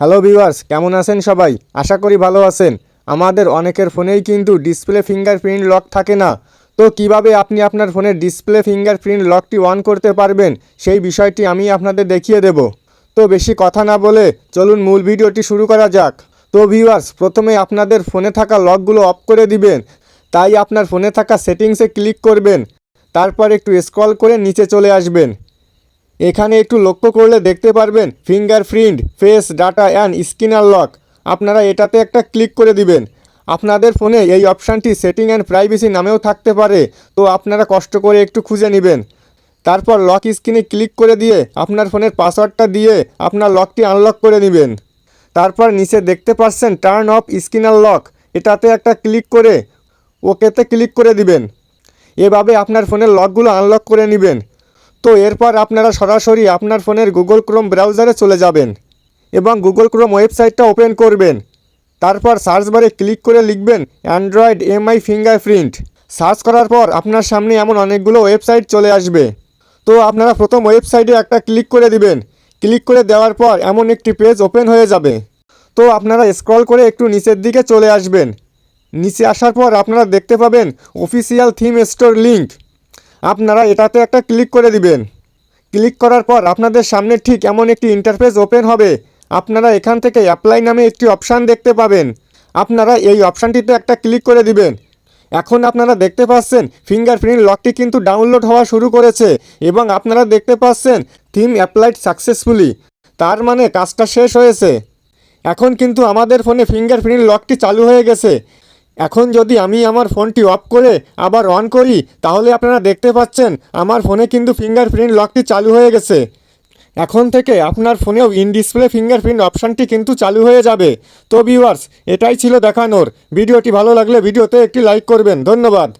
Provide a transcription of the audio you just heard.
Hello viewers কেমন আছেন সবাই? আশা করি ভালো আছেন। আমাদের অনেকের ফোনেই কিন্তু ডিসপ্লে ফিঙ্গারপ্রিন্ট লক থাকে না। তো কীভাবে আপনি আপনার ফোনের ডিসপ্লে ফিঙ্গারপ্রিন্ট লকটি অন করতে পারবেন, সেই বিষয়টি আমি আপনাদের দেখিয়ে দেব। তো বেশি কথা না বলে চলুন মূল ভিডিওটি শুরু করা যাক। তো ভিউয়ার্স প্রথমে আপনাদের ফোনে থাকা লকগুলো অফ করে দিবেন। তাই আপনার ফোনে থাকা সেটিংসে ক্লিক করবেন। তারপর একটু স্ক্রল করে নিচে চলে আসবেন। এখানে একটু লক্ষ্য করলে দেখতে পারবেন fingerprint face data and scanner lock আপনারা এটাতে একটা ক্লিক করে দিবেন। আপনাদের ফোনে এই অপশানটি সেটিং অ্যান্ড প্রাইভেসি নামেও থাকতে পারে, তো আপনারা কষ্ট করে একটু খুঁজে নেবেন। তারপর লক স্ক্রিনে ক্লিক করে দিয়ে আপনার ফোনের পাসওয়ার্ডটা দিয়ে আপনার লকটি আনলক করে নেবেন। তারপর নিচে দেখতে পাচ্ছেন টার্ন অফ স্কিনার লক এটাতে একটা ক্লিক করে ওকেতে ক্লিক করে দিবেন। এভাবে আপনার ফোনের লকগুলো আনলক করে নেবেন। তো এরপর আপনারা সরাসরি আপনার ফোনের গুগল ক্রোম ব্রাউজারে চলে যাবেন এবং গুগল ক্রোম ওয়েবসাইটটা ওপেন করবেন। তারপর সার্চ বারে ক্লিক করে লিখবেন অ্যান্ড্রয়েড এমআই ফিঙ্গারপ্রিন্ট। সার্চ করার পর আপনার সামনে এমন অনেকগুলো ওয়েবসাইট চলে আসবে। তো আপনারা প্রথম ওয়েবসাইটে একটা ক্লিক করে দিবেন। ক্লিক করে দেওয়ার পর এমন একটি পেজ ওপেন হয়ে যাবে। তো আপনারা স্ক্রল করে একটু নিচের দিকে চলে আসবেন। নিচে আসার পর আপনারা দেখতে পাবেন অফিসিয়াল থিম স্টোর লিংক। আপনারা এটাতে একটা ক্লিক করে দিবেন। ক্লিক করার পর আপনাদের সামনে ঠিক এমন একটি ইন্টারফেস ওপেন হবে। আপনারা এখান থেকে অ্যাপ্লাই নামে একটি অপশান দেখতে পাবেন। আপনারা এই অপশানটিতে একটা ক্লিক করে দিবেন। এখন আপনারা দেখতে পাচ্ছেন ফিঙ্গারপ্রিন্ট লকটি কিন্তু ডাউনলোড হওয়া শুরু করেছে এবং আপনারা দেখতে পাচ্ছেন থিম অ্যাপ্লাইড সাকসেসফুলি তার মানে কাজটা শেষ হয়েছে। এখন কিন্তু আমাদের ফোনে ফিঙ্গারপ্রিন্ট লকটি চালু হয়ে গেছে। এখন যদি আমি আমার ফোনটি অফ করে আবার অন করি, তাহলে আপনারা দেখতে পাচ্ছেন আমার ফোনে কিন্তু ফিঙ্গারপ্রিন্ট লকটি চালু হয়ে গেছে। এখন থেকে আপনার ফোনেও ইন ডিসপ্লে ফিঙ্গারপ্রিন্ট অপশানটি কিন্তু চালু হয়ে যাবে। তো ভিউয়ার্স এটাই ছিল দেখানোর। ভিডিওটি ভালো লাগলে ভিডিওতে একটি লাইক করবেন। ধন্যবাদ।